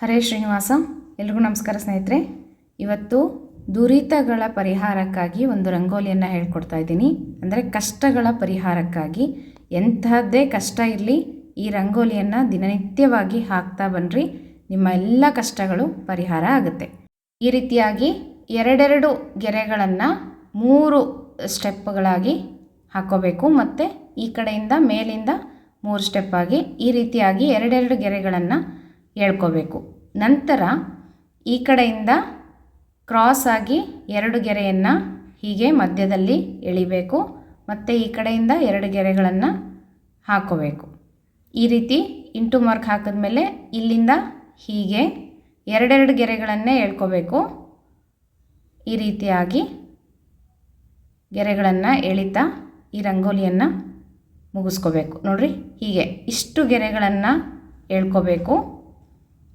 ಹರೇ ಶ್ರೀನಿವಾಸ, ಎಲ್ರಿಗೂ ನಮಸ್ಕಾರ ಸ್ನೇಹಿತರೆ. ಇವತ್ತು ದುರಿತಗಳ ಪರಿಹಾರಕ್ಕಾಗಿ ಒಂದು ರಂಗೋಲಿಯನ್ನು ಹೇಳ್ಕೊಡ್ತಾ ಇದ್ದೀನಿ. ಅಂದರೆ ಕಷ್ಟಗಳ ಪರಿಹಾರಕ್ಕಾಗಿ. ಎಂಥದ್ದೇ ಕಷ್ಟ ಇರಲಿ, ಈ ರಂಗೋಲಿಯನ್ನು ದಿನನಿತ್ಯವಾಗಿ ಹಾಕ್ತಾ ಬನ್ನಿರಿ ನಿಮ್ಮ ಎಲ್ಲ ಕಷ್ಟಗಳು ಪರಿಹಾರ ಆಗುತ್ತೆ. ಈ ರೀತಿಯಾಗಿ ಎರಡೆರಡು ಗೆರೆಗಳನ್ನು ಮೂರು ಸ್ಟೆಪ್ಗಳಾಗಿ ಹಾಕೋಬೇಕು. ಮತ್ತು ಈ ಕಡೆಯಿಂದ ಮೇಲಿಂದ ಮೂರು ಸ್ಟೆಪ್ಪಾಗಿ ಈ ರೀತಿಯಾಗಿ ಎರಡೆರಡು ಗೆರೆಗಳನ್ನು ಎಳ್ಕೋಬೇಕು ನಂತರ ಈ ಕಡೆಯಿಂದ ಕ್ರಾಸ್ ಆಗಿ ಎರಡು ಗೆರೆಯನ್ನು ಹೀಗೆ ಮಧ್ಯದಲ್ಲಿ ಎಳಿಬೇಕು ಮತ್ತು ಈ ಕಡೆಯಿಂದ ಎರಡು ಗೆರೆಗಳನ್ನು ಹಾಕೋಬೇಕು. ಈ ರೀತಿ ಇಂಟು ಮಾರ್ಕ್ ಹಾಕಿದ್ಮೇಲೆ ಇಲ್ಲಿಂದ ಹೀಗೆ ಎರಡೆರಡು ಗೆರೆಗಳನ್ನೇ ಎಳ್ಕೋಬೇಕು ಈ ರೀತಿಯಾಗಿ ಗೆರೆಗಳನ್ನು ಎಳಿತಾ ಈ ರಂಗೋಲಿಯನ್ನು ಮುಗಿಸ್ಕೋಬೇಕು. ನೋಡಿರಿ, ಹೀಗೆ ಇಷ್ಟು ಗೆರೆಗಳನ್ನು ಎಳ್ಕೋಬೇಕು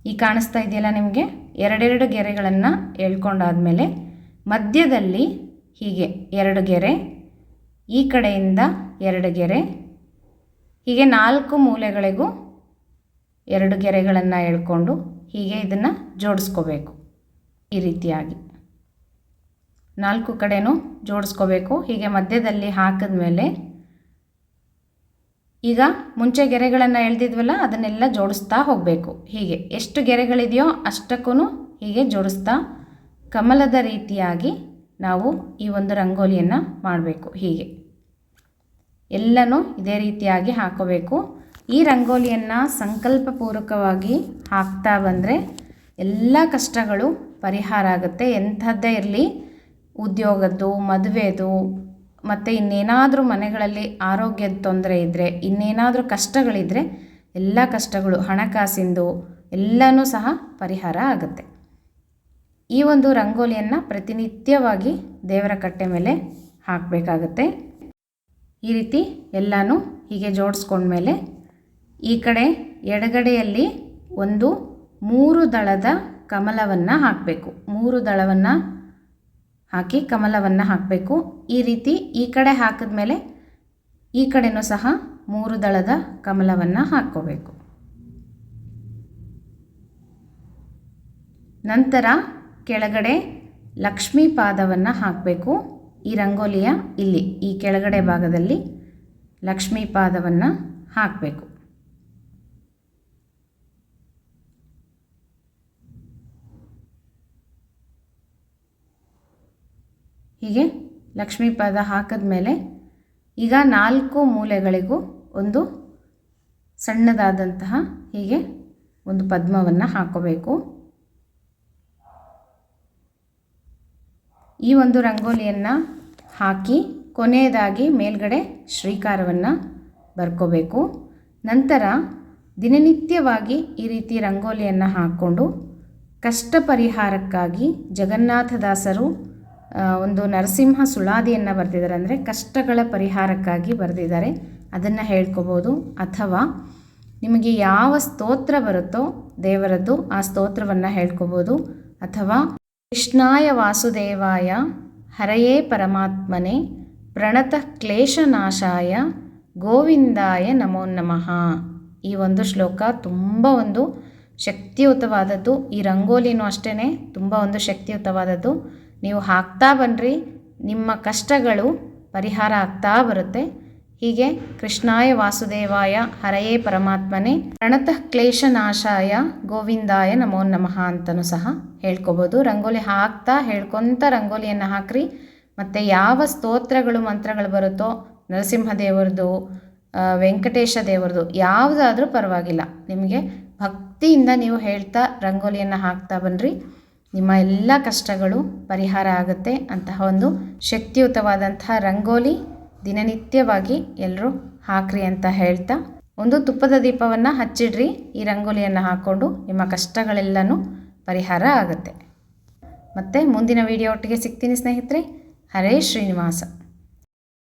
ಈ ಕಾಣಿಸ್ತಾ ಇದೆಯಲ್ಲ ನಿಮಗೆ? ಎರಡೆರಡು ಗೆರೆಗಳನ್ನು ಎಳ್ಕೊಂಡಾದಮೇಲೆ ಮಧ್ಯದಲ್ಲಿ ಹೀಗೆ ಎರಡು ಗೆರೆ, ಈ ಕಡೆಯಿಂದ ಎರಡು ಗೆರೆ, ಹೀಗೆ ನಾಲ್ಕು ಮೂಲೆಗಳಿಗೂ ಎರಡು ಗೆರೆಗಳನ್ನು ಎಳ್ಕೊಂಡು ಹೀಗೆ ಇದನ್ನು ಜೋಡಿಸ್ಕೋಬೇಕು ಈ ರೀತಿಯಾಗಿ. ನಾಲ್ಕು ಕಡೆನೂ ಜೋಡಿಸ್ಕೋಬೇಕು. ಹೀಗೆ ಮಧ್ಯದಲ್ಲಿ ಹಾಕಿದ್ಮೇಲೆ ಈಗ ಮುಂಚೆ ಗೆರೆಗಳನ್ನು ಎಳೆದಿದ್ವಲ್ಲ, ಅದನ್ನೆಲ್ಲ ಜೋಡಿಸ್ತಾ ಹೋಗಬೇಕು. ಹೀಗೆ ಎಷ್ಟು ಗೆರೆಗಳಿದೆಯೋ ಅಷ್ಟಕ್ಕೂ ಹೀಗೆ ಜೋಡಿಸ್ತಾ ಕಮಲದ ರೀತಿಯಾಗಿ ನಾವು ಈ ಒಂದು ರಂಗೋಲಿಯನ್ನು ಮಾಡಬೇಕು. ಹೀಗೆ ಎಲ್ಲನೂ ಇದೇ ರೀತಿಯಾಗಿ ಹಾಕೋಬೇಕು. ಈ ರಂಗೋಲಿಯನ್ನು ಸಂಕಲ್ಪಪೂರ್ವಕವಾಗಿ ಹಾಕ್ತಾ ಬಂದರೆ ಎಲ್ಲ ಕಷ್ಟಗಳು ಪರಿಹಾರ ಆಗುತ್ತೆ. ಎಂಥದ್ದೇ ಇರಲಿ, ಉದ್ಯೋಗದ್ದು, ಮದುವೆದು ಮತ್ತು ಇನ್ನೇನಾದರೂ ಮನೆಗಳಲ್ಲಿ ಆರೋಗ್ಯದ ತೊಂದರೆ ಇದ್ದರೆ ಇನ್ನೇನಾದರೂ ಕಷ್ಟಗಳಿದ್ದರೆ ಎಲ್ಲ ಕಷ್ಟಗಳು, ಹಣಕಾಸಿಂದು ಎಲ್ಲನೂ ಸಹ ಪರಿಹಾರ ಆಗುತ್ತೆ. ಈ ಒಂದು ರಂಗೋಲಿಯನ್ನು ಪ್ರತಿನಿತ್ಯವಾಗಿ ದೇವರ ಕಟ್ಟೆ ಮೇಲೆ ಹಾಕಬೇಕಾಗತ್ತೆ. ಈ ರೀತಿ ಎಲ್ಲನೂ ಹೀಗೆ ಜೋಡಿಸ್ಕೊಂಡ್ಮೇಲೆ ಈ ಕಡೆ ಎಡಗಡೆಯಲ್ಲಿ ಒಂದು ಮೂರು ದಳದ ಕಮಲವನ್ನು ಹಾಕಬೇಕು. ಮೂರು ದಳವನ್ನು ಹಾಕಿ ಕಮಲವನ್ನು ಹಾಕಬೇಕು. ಈ ರೀತಿ ಈ ಕಡೆ ಹಾಕಿದ ಮೇಲೆ ಈ ಕಡೆನೂ ಸಹ ಮೂರು ದಳದ ಕಮಲವನ್ನು ಹಾಕ್ಕೋಬೇಕು. ನಂತರ ಕೆಳಗಡೆ ಲಕ್ಷ್ಮೀ ಪಾದವನ್ನು ಹಾಕಬೇಕು. ಈ ರಂಗೋಲಿಯ ಇಲ್ಲಿ ಈ ಕೆಳಗಡೆ ಭಾಗದಲ್ಲಿ ಲಕ್ಷ್ಮೀ ಪಾದವನ್ನು ಹಾಕಬೇಕು. ಹೀಗೆ ಲಕ್ಷ್ಮೀ ಹಾಕಿದ ಮೇಲೆ ಈಗ ನಾಲ್ಕು ಮೂಲೆಗಳಿಗೂ ಒಂದು ಸಣ್ಣದಾದಂತಹ ಹೀಗೆ ಒಂದು ಪದ್ಮವನ್ನು ಹಾಕೋಬೇಕು. ಈ ಒಂದು ರಂಗೋಲಿಯನ್ನು ಹಾಕಿ ಕೊನೆಯದಾಗಿ ಮೇಲ್ಗಡೆ ಶ್ರೀಕಾರವನ್ನು ಬರ್ಕೋಬೇಕು. ನಂತರ ದಿನನಿತ್ಯವಾಗಿ ಈ ರೀತಿ ರಂಗೋಲಿಯನ್ನು ಹಾಕ್ಕೊಂಡು ಕಷ್ಟ ಪರಿಹಾರಕ್ಕಾಗಿ ಜಗನ್ನಾಥದಾಸರು ಒಂದು ನರಸಿಂಹ ಸುಳಾದಿಯನ್ನು ಬರೆದಿದ್ದಾರೆ ಅಂದರೆ ಕಷ್ಟಗಳ ಪರಿಹಾರಕ್ಕಾಗಿ ಬರೆದಿದ್ದಾರೆ. ಅದನ್ನು ಹೇಳ್ಕೊಬೋದು. ಅಥವಾ ನಿಮಗೆ ಯಾವ ಸ್ತೋತ್ರ ಬರುತ್ತೋ ದೇವರದ್ದು ಆ ಸ್ತೋತ್ರವನ್ನು ಹೇಳ್ಕೊಬೋದು. ಅಥವಾ ಕೃಷ್ಣಾಯ ವಾಸುದೇವಾಯ ಹರಯೇ ಪರಮಾತ್ಮನೆ ಪ್ರಣತ ಕ್ಲೇಶನಾಶಾಯ ಗೋವಿಂದಾಯ ನಮೋ ನಮಃ. ಈ ಒಂದು ಶ್ಲೋಕ ತುಂಬ ಒಂದು ಶಕ್ತಿಯುತವಾದದ್ದು. ಈ ರಂಗೋಲಿನೂ ಅಷ್ಟೇ ತುಂಬ ಒಂದು ಶಕ್ತಿಯುತವಾದದ್ದು. ನೀವು ಹಾಕ್ತಾ ಬನ್ನಿರಿ ನಿಮ್ಮ ಕಷ್ಟಗಳು ಪರಿಹಾರ ಆಗ್ತಾ ಬರುತ್ತೆ. ಹೀಗೆ ಕೃಷ್ಣಾಯ ವಾಸುದೇವಾಯ, ಹರಯೇ ಪರಮಾತ್ಮನೇ, ಪ್ರಣತಃ ಕ್ಲೇಶನಾಶಾಯ, ಗೋವಿಂದಾಯ ನಮೋ ನಮಃ ಅಂತಲೂ ಸಹ ಹೇಳ್ಕೊಬೋದು. ರಂಗೋಲಿ ಹಾಕ್ತಾ ಹೇಳ್ಕೊತ ರಂಗೋಲಿಯನ್ನು ಹಾಕ್ರಿ. ಮತ್ತು ಯಾವ ಸ್ತೋತ್ರಗಳು, ಮಂತ್ರಗಳು ಬರುತ್ತೋ, ನರಸಿಂಹದೇವರದು ವೆಂಕಟೇಶ ದೇವರದು, ಯಾವುದಾದ್ರೂ ಪರವಾಗಿಲ್ಲ. ನಿಮಗೆ ಭಕ್ತಿಯಿಂದ ನೀವು ಹೇಳ್ತಾ ರಂಗೋಲಿಯನ್ನು ಹಾಕ್ತಾ ಬನ್ನಿರಿ ನಿಮ್ಮ ಎಲ್ಲ ಕಷ್ಟಗಳು ಪರಿಹಾರ ಆಗುತ್ತೆ ಅಂತಹ ಒಂದು ಶಕ್ತಿಯುತವಾದಂತಹ ರಂಗೋಲಿ ದಿನನಿತ್ಯವಾಗಿ ಎಲ್ಲರೂ ಹಾಕ್ರಿ ಅಂತ ಹೇಳ್ತಾ ಒಂದು ತುಪ್ಪದ ದೀಪವನ್ನು ಹಚ್ಚಿಡ್ರಿ. ಈ ರಂಗೋಲಿಯನ್ನು ಹಾಕ್ಕೊಂಡು ನಿಮ್ಮ ಕಷ್ಟಗಳೆಲ್ಲನೂ ಪರಿಹಾರ ಆಗುತ್ತೆ. ಮತ್ತು ಮುಂದಿನ ವಿಡಿಯೋ ಒಟ್ಟಿಗೆ ಸಿಗ್ತೀನಿ ಸ್ನೇಹಿತರೆ. ಹರೇ ಶ್ರೀನಿವಾಸ.